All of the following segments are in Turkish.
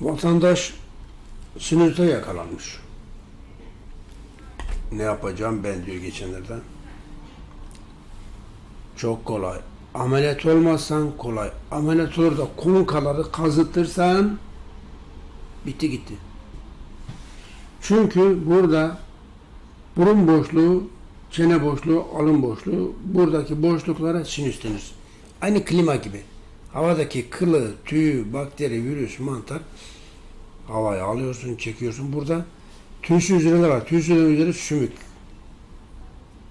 Vatandaş sinüzite yakalanmış. Ne yapacağım ben diyor geçenlerden. Çok kolay. Ameliyat olmazsan kolay. Ameliyat olur da konkaları kazıtırsan bitti gitti. Çünkü burada burun boşluğu, çene boşluğu, alın boşluğu, buradaki boşluklara sinüs denir. Aynı klima gibi. Havadaki kılı, tüyü, bakteri, virüs, mantar havayı alıyorsun, çekiyorsun. Burada tüysüz hücreler var. Tüysüz hücreler sümük.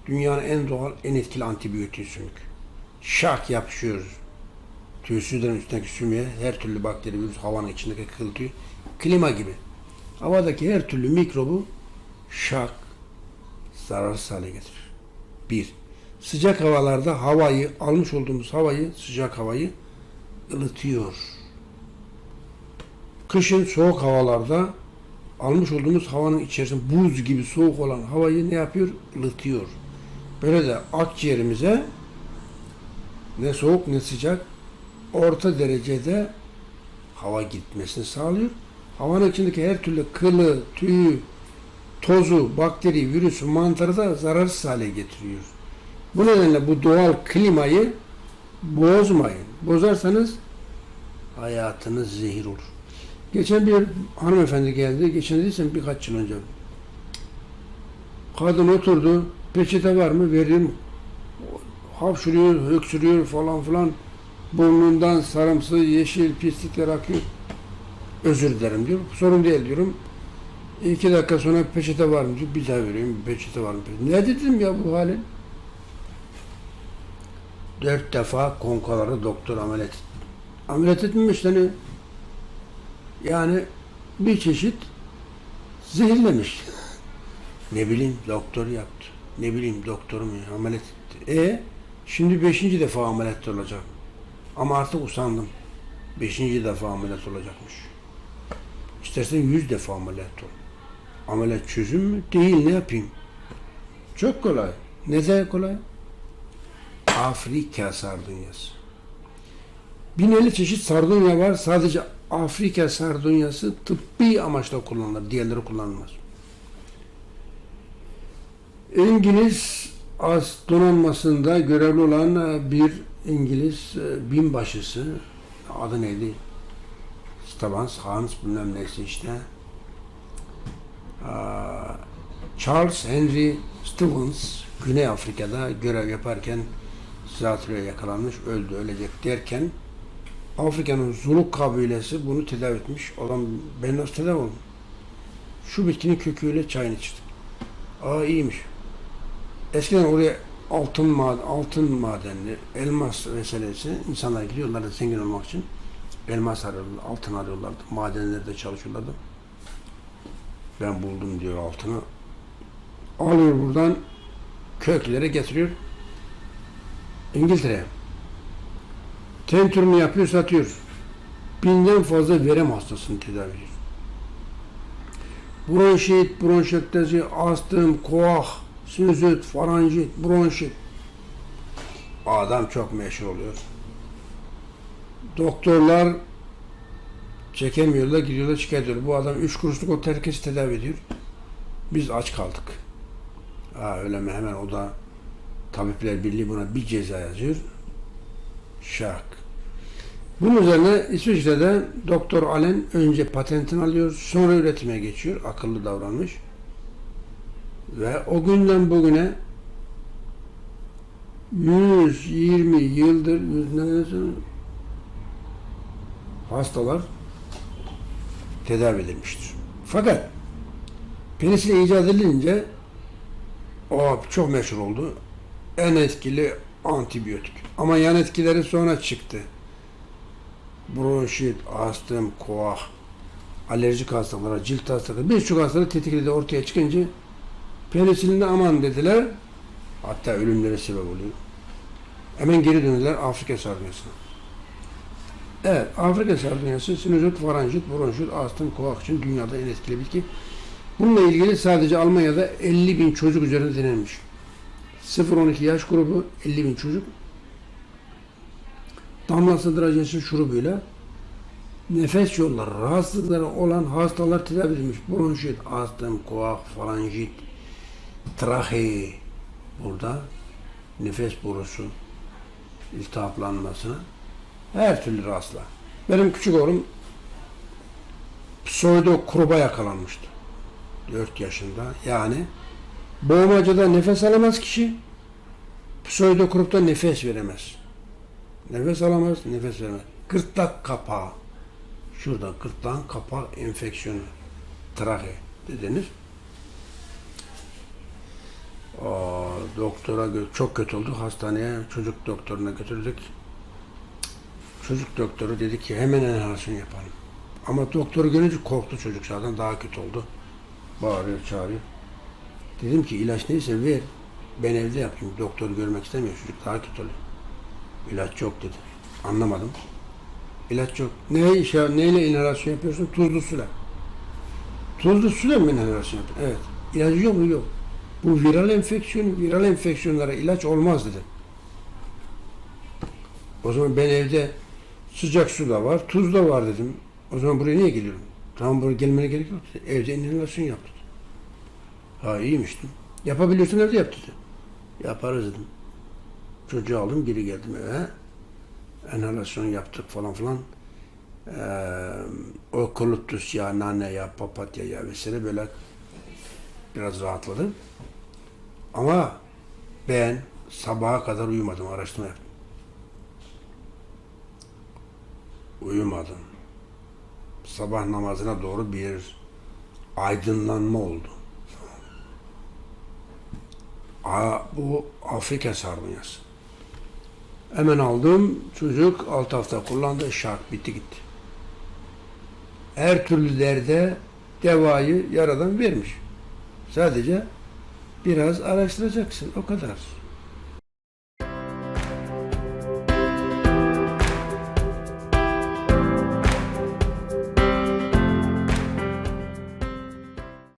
Dünyanın en doğal, en etkili antibiyotiği sümük. Şak yapışıyoruz. Tüysüzlerin üstündeki sümüğe her türlü bakteri, virüs, havanın içindeki kıl tüy, klima gibi. Havadaki her türlü mikrobu şak zararsız hale getirir. Bir, sıcak havalarda havayı, almış olduğumuz havayı, sıcak havayı ılıtıyor. Kışın soğuk havalarda almış olduğumuz havanın içerisinde buz gibi soğuk olan havayı ne yapıyor? Ilıtıyor. Böyle de akciğerimize ne soğuk ne sıcak orta derecede hava gitmesini sağlıyor. Havanın içindeki her türlü kılı, tüyü, tozu, bakteri, virüs, mantarı da zararsız hale getiriyor. Bu nedenle bu doğal klimayı bozmayın. Bozarsanız hayatınız zehir olur. Geçen bir hanımefendi geldi. Geçen değilsem birkaç yıl önce. Kadın oturdu. Peçete var mı? Verdim. Hapşırıyor, öksürüyor falan filan. Burnundan sarımsı, yeşil pislikler akıyor. Özür dilerim diyor. Sorun değil diyorum. İki dakika sonra peçete var mı diyor. Bir daha veriyorum. Peçete var mı? Ne dedim ya bu halin? Dört defa konkaları doktor ameliyat etti. Ameliyat etmemiş hani yani bir çeşit zehirlemiş. ne bileyim doktor yaptı. Ne bileyim doktorum ya, ameliyat etti. E şimdi beşinci defa ameliyat olacak. Ama artık usandım. Beşinci defa ameliyat olacakmış. İstersen yüz defa ameliyat ol. Ameliyat çözüm mü? Değil ne yapayım? Çok kolay. Neden kolay? Afrika sardunyası. Bineli çeşit sardunya var. Sadece Afrika sardunyası tıbbi amaçla kullanılır. Diğerleri kullanılmaz. İngiliz az donanmasında görevli olan e, bir İngiliz e, binbaşısı adı neydi? Stevens, Hans bilmem neyse işte. Charles Henry Stevens Güney Afrika'da görev yaparken zatürreye yakalanmış, öldü, ölecek derken Afrika'nın Zuluk kabilesi bunu tedavi etmiş. Adam ben nasıl tedavi oldum? Şu bitkinin köküyle çayını içtim. Aa iyiymiş. Eskiden oraya altın maden, altın madenli, elmas meselesi insanlar gidiyorlardı zengin olmak için. Elmas arıyorlardı, altın arıyorlardı. Madenlerde çalışıyorlardı. Ben buldum diyor altını. Alıyor buradan köklere getiriyor. İngiltere'ye. Tentürünü yapıyor, satıyor. Binden fazla verem hastasını tedavi ediyor. Bronşit, bronşektazi, astım, koah, sinüzit, faranjit, bronşit. Adam çok meşhur oluyor. Doktorlar çekemiyorlar, gidiyorlar şikayet. Bu adam üç kuruşluk o herkesi tedavi ediyor. Biz aç kaldık. Ha öyle mi? Hemen o da Tabipler Birliği buna bir ceza yazıyor. Şak. Bunun üzerine İsviçre'de Doktor Allen önce patentini alıyor, sonra üretime geçiyor. Akıllı davranmış. Ve o günden bugüne 120 yıldır hastalar tedavi edilmiştir. Fakat penisilin icat edilince o çok meşhur oldu. En etkili antibiyotik. Ama yan etkileri sonra çıktı. Bronşit, astım, koah, alerjik hastalıklara, cilt hastalıkları, birçok hastalık tetikledi ortaya çıkınca penisilinde aman dediler. Hatta ölümlere sebep oluyor. Hemen geri döndüler Afrika sardunyasına. Evet, Afrika sardunyası sinüzit, faranjit, bronşit, astım, koah için dünyada en etkili bitki. Bununla ilgili sadece Almanya'da 50 bin çocuk üzerinde denilmiş. 0-12 yaş grubu 50 bin çocuk damla sığdıracı şurubuyla nefes yolları rahatsızlıkları olan hastalar tedavi edilmiş. Bronşit, astım, koak, falanjit, trahe burada nefes borusu iltihaplanmasına her türlü rahatsızlığa. Benim küçük oğlum pseudokruba yakalanmıştı. 4 yaşında. Yani boğmacada nefes alamaz kişi. Pseudokrupta nefes veremez. Nefes alamaz, nefes veremez. Gırtlak kapağı. Şurada gırtlağın kapağı enfeksiyonu. Trahe de denir. Aa, doktora çok kötü oldu. Hastaneye çocuk doktoruna götürdük. Çocuk doktoru dedi ki hemen inhalasyon yapalım. Ama doktoru görünce korktu çocuk zaten daha kötü oldu. Bağırıyor, çağırıyor. Dedim ki ilaç neyse ver. Ben evde yapayım. Doktoru görmek istemiyor. Çocuk daha kötü oluyor. İlaç yok dedi. Anlamadım. İlaç yok. Ne işe, neyle inhalasyon yapıyorsun? Tuzlu suyla. Tuzlu suyla mı inhalasyon yapıyorsun? Evet. İlacı yok mu? Yok. Bu viral enfeksiyon, viral enfeksiyonlara ilaç olmaz dedi. O zaman ben evde sıcak su da var, tuz da var dedim. O zaman buraya niye geliyorum? Tamam buraya gelmene gerek yok dedi. Evde inhalasyon yap dedi. Ha iyiymiş dedim. Yapabiliyorsun evde yap dedi. Yaparız dedim. Çocuğu aldım geri geldim eve. Enhalasyon yaptık falan filan. Ee, o kulutus ya, nane ya, papatya ya vesaire böyle biraz rahatladım. Ama ben sabaha kadar uyumadım, araştırma yaptım. Uyumadım. Sabah namazına doğru bir aydınlanma oldu. Bu Afrika sardunyası. Hemen aldım. Çocuk 6 hafta kullandı. Şak bitti gitti. Her türlü derde devayı yaradan vermiş. Sadece biraz araştıracaksın. O kadar.